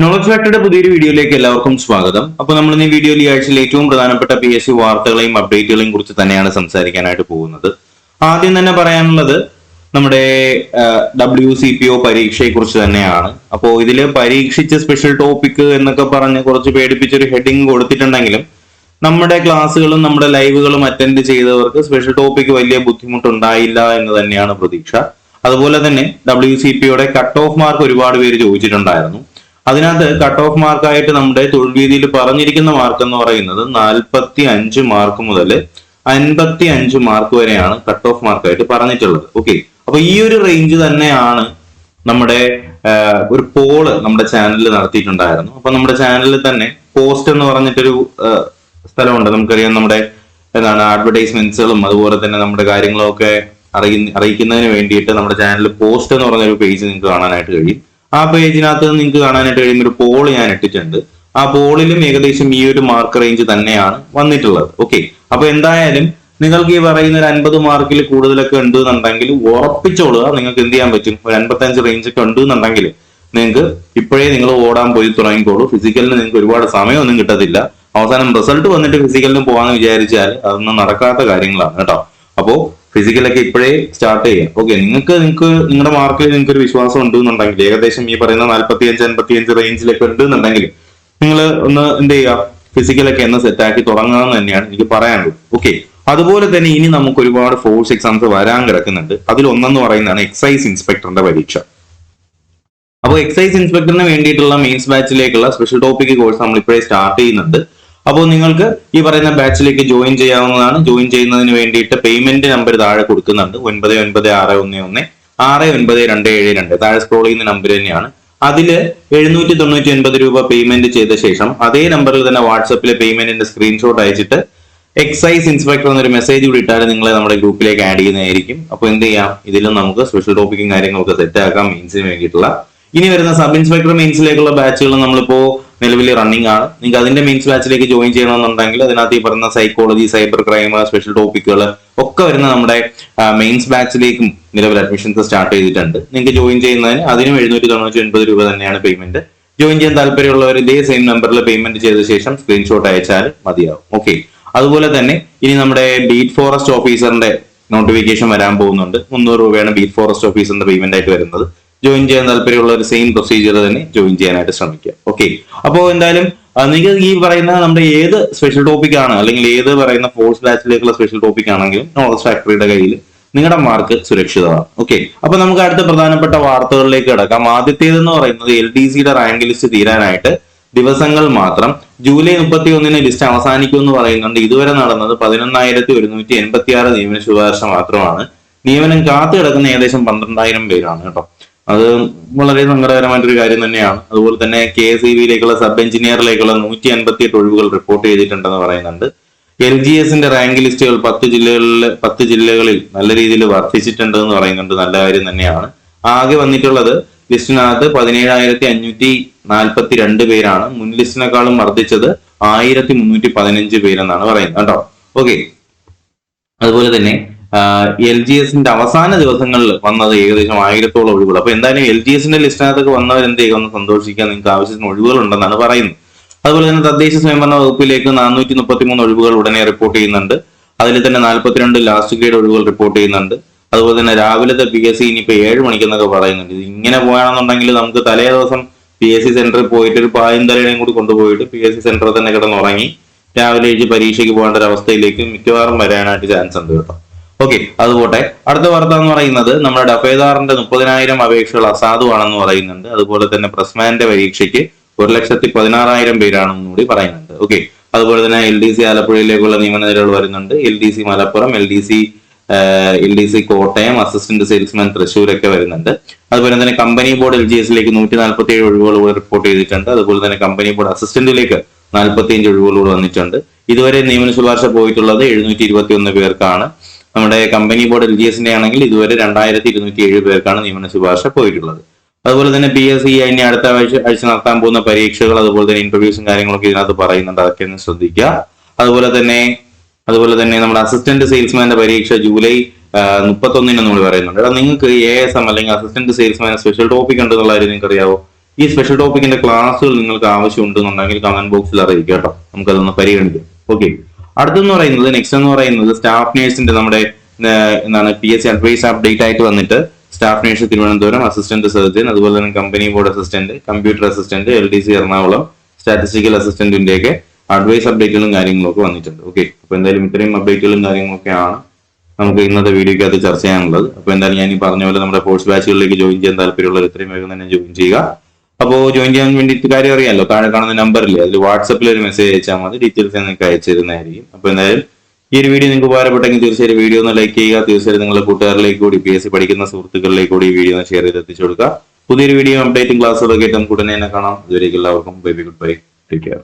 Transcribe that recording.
Knowledge ഫാക്ടറിയുടെ പുതിയൊരു വീഡിയോയിലേക്ക് എല്ലാവർക്കും സ്വാഗതം. അപ്പോൾ നമ്മൾ ഈ വീഡിയോയിൽ ഈ ആഴ്ചയിൽ ഏറ്റവും പ്രധാനപ്പെട്ട പി എസ് സി വാർത്തകളെയും അപ്ഡേറ്റുകളെയും കുറിച്ച് തന്നെയാണ് സംസാരിക്കാനായിട്ട് പോകുന്നത്. ആദ്യം തന്നെ പറയാനുള്ളത് നമ്മുടെ ഡബ്ല്യു സി പി ഒ പരീക്ഷയെ കുറിച്ച് തന്നെയാണ്. അപ്പോൾ ഇതിൽ പരീക്ഷിച്ച സ്പെഷ്യൽ ടോപ്പിക് എന്നൊക്കെ പറഞ്ഞ് കുറച്ച് പേടിപ്പിച്ചൊരു ഹെഡിങ് കൊടുത്തിട്ടുണ്ടെങ്കിലും നമ്മുടെ ക്ലാസ്സുകളും നമ്മുടെ ലൈവുകളും അറ്റൻഡ് ചെയ്തവർക്ക് സ്പെഷ്യൽ ടോപ്പിക് വലിയ ബുദ്ധിമുട്ടുണ്ടായില്ല എന്ന് തന്നെയാണ് പ്രതീക്ഷ. അതുപോലെ തന്നെ ഡബ്ല്യു സി പി ഒയുടെ കട്ട് ഓഫ് മാർക്ക് ഒരുപാട് പേര് ചോദിച്ചിട്ടുണ്ടായിരുന്നു. അതിനകത്ത് കട്ട് ഓഫ് മാർക്കായിട്ട് നമ്മുടെ തൊഴിൽ വീതിയിൽ പറഞ്ഞിരിക്കുന്ന മാർക്ക് എന്ന് പറയുന്നത് നാൽപ്പത്തി അഞ്ച് മാർക്ക് മുതൽ അൻപത്തി അഞ്ച് മാർക്ക് വരെയാണ് കട്ട് ഓഫ് മാർക്കായിട്ട് പറഞ്ഞിട്ടുള്ളത്. ഓക്കെ അപ്പൊ ഈ ഒരു റേഞ്ച് തന്നെയാണ് നമ്മുടെ ഒരു പോൾ നമ്മുടെ ചാനലിൽ നടത്തിയിട്ടുണ്ടായിരുന്നു അപ്പൊ നമ്മുടെ ചാനലിൽ തന്നെ പോസ്റ്റ് എന്ന് പറഞ്ഞിട്ടൊരു സ്ഥലമുണ്ട്. നമുക്കറിയാം നമ്മുടെ എന്താണ് അഡ്വർടൈസ്മെന്റ്സുകളും അതുപോലെ തന്നെ നമ്മുടെ കാര്യങ്ങളൊക്കെ അറിയി അറിയിക്കുന്നതിന് വേണ്ടിയിട്ട് നമ്മുടെ ചാനലിൽ പോസ്റ്റ് എന്ന് പറഞ്ഞൊരു പേജ് നിങ്ങൾക്ക് കാണാനായിട്ട് കഴിയും. ആ പേജിനകത്ത് നിങ്ങൾക്ക് കാണാനായിട്ട് കഴിയുന്ന ഒരു പോൾ ഞാൻ ഇട്ടിട്ടുണ്ട്. ആ പോളിലും ഏകദേശം ഈ ഒരു മാർക്ക് റേഞ്ച് തന്നെയാണ് വന്നിട്ടുള്ളത്. ഓക്കെ അപ്പൊ എന്തായാലും നിങ്ങൾക്ക് ഈ പറയുന്ന ഒരു അൻപത് മാർക്കിൽ കൂടുതലൊക്കെ ഉണ്ട് എന്നുണ്ടെങ്കിൽ ഉറപ്പിച്ചോളുക. നിങ്ങൾക്ക് എന്ത് ചെയ്യാൻ പറ്റും? ഒരു അൻപത്തഞ്ച് റേഞ്ച് ഒക്കെ ഉണ്ട് എന്നുണ്ടെങ്കിൽ നിങ്ങൾക്ക് ഇപ്പോഴേ നിങ്ങൾ ഓടാൻ പോയി തുടങ്ങിക്കോളൂ. ഫിസിക്കലിന് നിങ്ങൾക്ക് ഒരുപാട് സമയമൊന്നും കിട്ടത്തില്ല. അവസാനം റിസൾട്ട് വന്നിട്ട് ഫിസിക്കലിന് പോകാന്ന് വിചാരിച്ചാൽ അതൊന്നും നടക്കാത്ത കാര്യങ്ങളാണ് കേട്ടോ. അപ്പോ ഫിസിക്കലൊക്കെ ഇപ്പോഴേ സ്റ്റാർട്ട് ചെയ്യാം. ഓക്കെ നിങ്ങൾക്ക് നിങ്ങൾക്ക് നിങ്ങളുടെ മാർക്കിൽ നിങ്ങൾക്ക് ഒരു വിശ്വാസം ഉണ്ട് എന്നുണ്ടെങ്കിൽ ഏകദേശം ഈ പറയുന്ന നാല്പത്തി അഞ്ച് അൻപത്തി അഞ്ച് റേഞ്ചിലൊക്കെ ഉണ്ട് എന്നുണ്ടെങ്കിൽ നിങ്ങൾ ഒന്ന് എന്ത് ചെയ്യുക? ഫിസിക്കലൊക്കെ എന്ന് സെറ്റാക്കി തുടങ്ങാമെന്ന് തന്നെയാണ് എനിക്ക് പറയാനുള്ളത്. ഓക്കെ അതുപോലെ തന്നെ ഇനി നമുക്ക് ഒരുപാട് ഫോഴ്സ് എക്സാംസ് വരാൻ കിടക്കുന്നുണ്ട്. അതിൽ ഒന്നെന്ന് പറയുന്നതാണ് എക്സൈസ് ഇൻസ്പെക്ടറിന്റെ പരീക്ഷ. അപ്പോൾ എക്സൈസ് ഇൻസ്പെക്ടറിന് വേണ്ടിയിട്ടുള്ള മെയിൻസ് ബാച്ചിലേക്കുള്ള സ്പെഷ്യൽ ടോപ്പിക് കോഴ്സ് നമ്മൾ ഇപ്പോഴേ സ്റ്റാർട്ട് ചെയ്യുന്നുണ്ട്. അപ്പോൾ നിങ്ങൾക്ക് ഈ പറയുന്ന ബാച്ചിലേക്ക് ജോയിൻ ചെയ്യാവുന്നതാണ്. ജോയിൻ ചെയ്യുന്നതിന് വേണ്ടിയിട്ട് പേയ്മെന്റ് നമ്പർ താഴെ കൊടുക്കുന്നുണ്ട്. ഒൻപത് ഒൻപത് ആറ് ഒന്ന് ഒന്ന് ആറ് ഒൻപത് രണ്ട് ഏഴ് രണ്ട്. താഴെ സ്ക്രോൾ ചെയ്യുന്ന നമ്പർ തന്നെയാണ്. അതിൽ എഴുന്നൂറ്റി തൊണ്ണൂറ്റി ഒൻപത് രൂപ പേയ്മെന്റ് ചെയ്ത ശേഷം അതേ നമ്പറിൽ തന്നെ വാട്സപ്പിലെ പേയ്മെന്റിന്റെ സ്ക്രീൻഷോട്ട് അയച്ചിട്ട് എക്സൈസ് ഇൻസ്പെക്ടർ എന്നൊരു മെസ്സേജ് കൂടി ഇട്ടാൽ നിങ്ങളെ നമ്മുടെ ഗ്രൂപ്പിലേക്ക് ആഡ് ചെയ്യുന്നതായിരിക്കും. അപ്പോൾ എന്ത് ചെയ്യാം? ഇതിലും നമുക്ക് സ്പെഷ്യൽ ടോപ്പിക്കും കാര്യങ്ങളൊക്കെ സെറ്റ് ആക്കാം. മെയിൻസിന് വേണ്ടിയിട്ടുള്ള. ഇനി വരുന്ന സബ് ഇൻസ്പെക്ടർ മെയിൻസിലേക്കുള്ള ബാച്ചുകൾ നമ്മളിപ്പോ നിലവിൽ റണ്ണിങ് ആണ്. നിങ്ങൾക്ക് അതിന്റെ മെയിൻസ് ബാച്ചിലേക്ക് ജോയിൻ ചെയ്യണമെന്നുണ്ടെങ്കിൽ അതിനകത്ത് ഈ പറയുന്ന സൈക്കോളജി സൈബർ ക്രൈം സ്പെഷ്യൽ ടോപ്പിക്കുകൾ ഒക്കെ വരുന്ന നമ്മുടെ മെയിൻസ് ബാച്ചിലേക്കും നിലവിൽ അഡ്മിഷൻസ് സ്റ്റാർട്ട് ചെയ്തിട്ടുണ്ട്. നിങ്ങൾക്ക് ജോയിൻ ചെയ്യുന്നതിന് അതിനും എഴുന്നൂറ്റി തൊണ്ണൂറ്റി ഒൻപത് രൂപ തന്നെയാണ് പേയ്മെന്റ് ജോയിൻ ചെയ്യാൻ താല്പര്യമുള്ളവർ ഇതേ സെയിം നമ്പറിൽ പേയ്മെന്റ് ചെയ്ത ശേഷം സ്ക്രീൻഷോട്ട് അയച്ചാൽ മതിയാവും. ഓക്കെ അതുപോലെ തന്നെ ഇനി നമ്മുടെ ബീറ്റ് ഫോറസ്റ്റ് ഓഫീസറിന്റെ നോട്ടിഫിക്കേഷൻ വരാൻ പോകുന്നുണ്ട്. മുന്നൂറ് രൂപയാണ് ബീറ്റ് ഫോറസ്റ്റ് ഓഫീസറിന്റെ പേയ്മെന്റ് ആയിട്ട് വരുന്നത്. ജോയിൻ ചെയ്യാൻ താല്പര്യമുള്ള ഒരു സെയിം പ്രൊസീജിയർ തന്നെ ജോയിൻ ചെയ്യാനായിട്ട് ശ്രമിക്കുക. ഓക്കെ അപ്പോൾ എന്തായാലും നിങ്ങൾ ഈ പറയുന്ന നമ്മുടെ ഏത് സ്പെഷ്യൽ ടോപ്പിക് ആണ് അല്ലെങ്കിൽ ഏത് പറയുന്ന ഫോഴ്സ് ബാച്ചിലേക്കുള്ള സ്പെഷ്യൽ ടോപ്പിക് ആണെങ്കിലും നോളജ് ഫാക്ടറിയുടെ കയ്യിൽ നിങ്ങളുടെ മാർക്ക് സുരക്ഷിതമാണ്. ഓക്കെ അപ്പൊ നമുക്ക് അടുത്ത പ്രധാനപ്പെട്ട വാർത്തകളിലേക്ക് കിടക്കാം. ആദ്യത്തേതെന്ന് പറയുന്നത് എൽ ഡി സിയുടെ റാങ്ക് ലിസ്റ്റ് തീരാനായിട്ട് ദിവസങ്ങൾ മാത്രം ജൂലൈ മുപ്പത്തി ഒന്നിന് ലിസ്റ്റ് അവസാനിക്കുമെന്ന് പറയുന്നുണ്ട്. ഇതുവരെ നടന്നത് പതിനൊന്നായിരത്തി ഒരുന്നൂറ്റി എൺപത്തി ആറ് നിയമന ശുപാർശ മാത്രമാണ്. നിയമനം കാത്തു കിടക്കുന്ന ഏകദേശം പന്ത്രണ്ടായിരം പേരാണ് കേട്ടോ. അത് വളരെ സങ്കടകരമായിട്ടൊരു കാര്യം തന്നെയാണ്. അതുപോലെ തന്നെ കെ എസ് ഇ ബിയിലേക്കുള്ള സബ് എഞ്ചിനീയറിലേക്കുള്ള നൂറ്റി അൻപത്തി എട്ട് ഒഴിവുകൾ റിപ്പോർട്ട് ചെയ്തിട്ടുണ്ടെന്ന് പറയുന്നുണ്ട്. എൽ ജി എസിന്റെ റാങ്ക് ലിസ്റ്റുകൾ പത്ത് ജില്ലകളിൽ പത്ത് ജില്ലകളിൽ നല്ല രീതിയിൽ വർദ്ധിച്ചിട്ടുണ്ട് എന്ന് പറയുന്നുണ്ട്. നല്ല കാര്യം തന്നെയാണ്. ആകെ വന്നിട്ടുള്ളത് ലിസ്റ്റിനകത്ത് പതിനേഴായിരത്തി അഞ്ഞൂറ്റി നാൽപ്പത്തി രണ്ട് പേരാണ്. മുൻ ലിസ്റ്റിനേക്കാളും വർദ്ധിച്ചത് ആയിരത്തി മുന്നൂറ്റി പതിനഞ്ച് പേരെന്നാണ് പറയുന്നത്. കേട്ടോ? ഓക്കെ. അതുപോലെ തന്നെ എൽ ജി എസിന്റെ അവസാന ദിവസങ്ങളിൽ വന്നത് ഏകദേശം ആയിരത്തോളം ഒഴിവുകൾ. അപ്പൊ എന്തായാലും എൽ ജി എസിന്റെ ലിസ്റ്റിനകത്തൊക്കെ വന്നവർ എന്ത് ഒന്ന് സന്തോഷിക്കാൻ നിങ്ങൾക്ക് ആവശ്യത്തിന് ഒഴിവുകൾ ഉണ്ടെന്നാണ് പറയുന്നത്. അതുപോലെ തന്നെ തദ്ദേശ സ്വയംഭരണ വകുപ്പിലേക്ക് നാനൂറ്റി മുപ്പത്തി മൂന്ന് ഒഴിവുകൾ ഉടനെ റിപ്പോർട്ട് ചെയ്യുന്നുണ്ട്. അതിൽ തന്നെ നാൽപ്പത്തിരണ്ട് ലാസ്റ്റ് ഗ്രേഡ് ഒഴിവുകൾ റിപ്പോർട്ട് ചെയ്യുന്നുണ്ട്. അതുപോലെ തന്നെ രാവിലത്തെ പി എസ് സി ഇനിയിപ്പോ ഏഴ് മണിക്കെന്നൊക്കെ പറയുന്നുണ്ട്. ഇങ്ങനെ പോയാണെന്നുണ്ടെങ്കിൽ നമുക്ക് തലേ ദിവസം പി എസ് സി സെന്ററിൽ പോയിട്ട് ഒരു പായും തലയുടെയും കൂടി കൊണ്ടുപോയിട്ട് പി എസ് സി സെന്ററിൽ തന്നെ കിടന്നുറങ്ങി രാവിലെ എഴുതി പരീക്ഷയ്ക്ക് പോകേണ്ട ഒരു അവസ്ഥയിലേക്ക് മിക്കവാറും വരാനായിട്ട് ചാൻസ് ഉണ്ട് കേട്ടോ. ഓക്കെ അതുപോട്ടെ അടുത്ത വാർത്ത എന്ന് പറയുന്നത് നമ്മുടെ ഡഫേദാറിന്റെ മുപ്പതിനായിരം അപേക്ഷകൾ അസാധുവാണെന്ന് പറയുന്നുണ്ട്. അതുപോലെ തന്നെ പ്രസ്മാന്റെ പരീക്ഷയ്ക്ക് ഒരു ലക്ഷത്തി പതിനാറായിരം പേരാണെന്നും കൂടി പറയുന്നുണ്ട്. ഓക്കെ അതുപോലെ തന്നെ എൽ ഡി സി ആലപ്പുഴയിലേക്കുള്ള നിയമന നിരകൾ വരുന്നുണ്ട്. L D C Malappuram L D C L D C Kottayam assistant salesman തൃശ്ശൂരൊക്കെ വരുന്നുണ്ട്. അതുപോലെ തന്നെ കമ്പനി ബോർഡ് എൽ ജി എസിലേക്ക് നൂറ്റി നാൽപ്പത്തി ഏഴ് ഒഴിവുകൾ കൂടെ റിപ്പോർട്ട് ചെയ്തിട്ടുണ്ട്. അതുപോലെ തന്നെ കമ്പനി ബോർഡ് അസിസ്റ്റന്റിലേക്ക് നാൽപ്പത്തി അഞ്ച് ഒഴിവുകൾ വന്നിട്ടുണ്ട്. ഇതുവരെ നിയമന ശുപാർശ പോയിട്ടുള്ളത് എഴുന്നൂറ്റി ഇരുപത്തി ഒന്ന് പേർക്കാണ്. നമ്മുടെ കമ്പനി ബോർഡ് എൽ ജി എസിന്റെ ആണെങ്കിൽ ഇതുവരെ രണ്ടായിരത്തി ഇരുന്നൂറ്റി ഏഴ് പേർക്കാണ് നിയമന ശുപാർശ പോയിട്ടുള്ളത്. അതുപോലെ തന്നെ പി എസ് സി ഇനി അടുത്ത ആഴ്ച ആഴ്ച നടത്താൻ പോകുന്ന പരീക്ഷകൾ അതുപോലെ തന്നെ ഇന്റർവ്യൂസും കാര്യങ്ങളൊക്കെ ഇതിനകത്ത് പറയുന്നുണ്ട്. അതൊക്കെ ഒന്ന് ശ്രദ്ധിക്കുക. അതുപോലെ തന്നെ അതുപോലെ തന്നെ നമ്മുടെ അസിസ്റ്റന്റ് സെയിൽസ്മാന്റെ പരീക്ഷ ജൂലൈ മുപ്പത്തൊന്നിന് നമ്മൾ പറയുന്നുണ്ട്. എടാ നിങ്ങൾക്ക് എ എസ് എം അല്ലെങ്കിൽ അസിസ്റ്റന്റ് സെയിൽസ്മാൻ സ്പെഷ്യൽ ടോപ്പിക് ഉണ്ടെന്നുള്ള കാര്യം നിങ്ങൾക്ക് അറിയാവോ ഈ സ്പെഷ്യൽ ടോപ്പിക്കിന്റെ ക്ലാസ്സുകൾ നിങ്ങൾക്ക് ആവശ്യം ഉണ്ടെന്നുണ്ടെങ്കിൽ കമന്റ് ബോക്സിൽ അറിയിക്കുക കേട്ടോ. നമുക്കതൊന്ന് പരിഗണിക്കാം. ഓക്കെ അടുത്തെന്ന് പറയുന്നത് നെക്സ്റ്റ് എന്ന് പറയുന്നത് സ്റ്റാഫ് നേഴ്സിന്റെ നമ്മുടെ എന്താണ് P S C advice update ആയിട്ട് വന്നിട്ട് staff nurse Thiruvananthapuram assistant surgeon അതുപോലെ തന്നെ company board assistant computer assistant L D C Ernakulam statistical അസിസ്റ്റന്റിന്റെ ഒക്കെ അഡ്വൈസ് അപ്ഡേറ്റുകളും കാര്യങ്ങളും ഒക്കെ വന്നിട്ടുണ്ട്. ഓക്കെ അപ്പൊ എന്തായാലും ഇത്രയും അപ്ഡേറ്റുകളും കാര്യങ്ങളൊക്കെ ആണ് നമുക്ക് ഇന്നത്തെ വീഡിയോക്കകത്ത് ചർച്ച ചെയ്യാനുള്ളത്. അപ്പൊ എന്തായാലും ഞാൻ ഈ പറഞ്ഞ പോലെ നമ്മുടെ ഫോഴ്സ് ബാച്ചുകളിലേക്ക് ജോയിൻ ചെയ്യാൻ താല്പര്യമുള്ളവർ ഇത്രയും വേഗം തന്നെ ജോയിൻ ചെയ്യുക. അപ്പോൾ ജോയിൻ ചെയ്യാൻ വേണ്ടിയിട്ട് കാര്യം അറിയാമല്ലോ താഴെ കാണുന്ന നമ്പറിൽ അതിൽ വാട്സപ്പിൽ ഒരു മെസ്സേജ് അയച്ചാൽ മതി. ഡീറ്റെയിൽസ് നിങ്ങൾക്ക് അയച്ചു തരുന്നതായിരിക്കും അപ്പൊ എന്തായാലും ഈ ഒരു വീഡിയോ നിങ്ങൾക്ക് ഉപകാരപ്പെട്ടെങ്കിൽ തീർച്ചയായും വീഡിയോ ഒന്ന് ലൈക്ക് ചെയ്യുക. തീർച്ചയായും നിങ്ങളുടെ കൂട്ടുകാരിലേക്ക് കൂടി പി എസ് സി പഠിക്കുന്ന സുഹൃത്തുക്കളിലേക്ക് കൂടി ഈ വീഡിയോ ഒന്ന് ഷെയർ ചെയ്ത് എത്തിച്ചു കൊടുക്കുക. പുതിയൊരു വീഡിയോ അപ്ഡേറ്റും ക്ലാസ്സുകളൊക്കെ ആയിട്ട് നമുക്ക് ഉടനെ തന്നെ കാണാം. ഇതുവരേക്കും എല്ലാവർക്കും bye good bye take care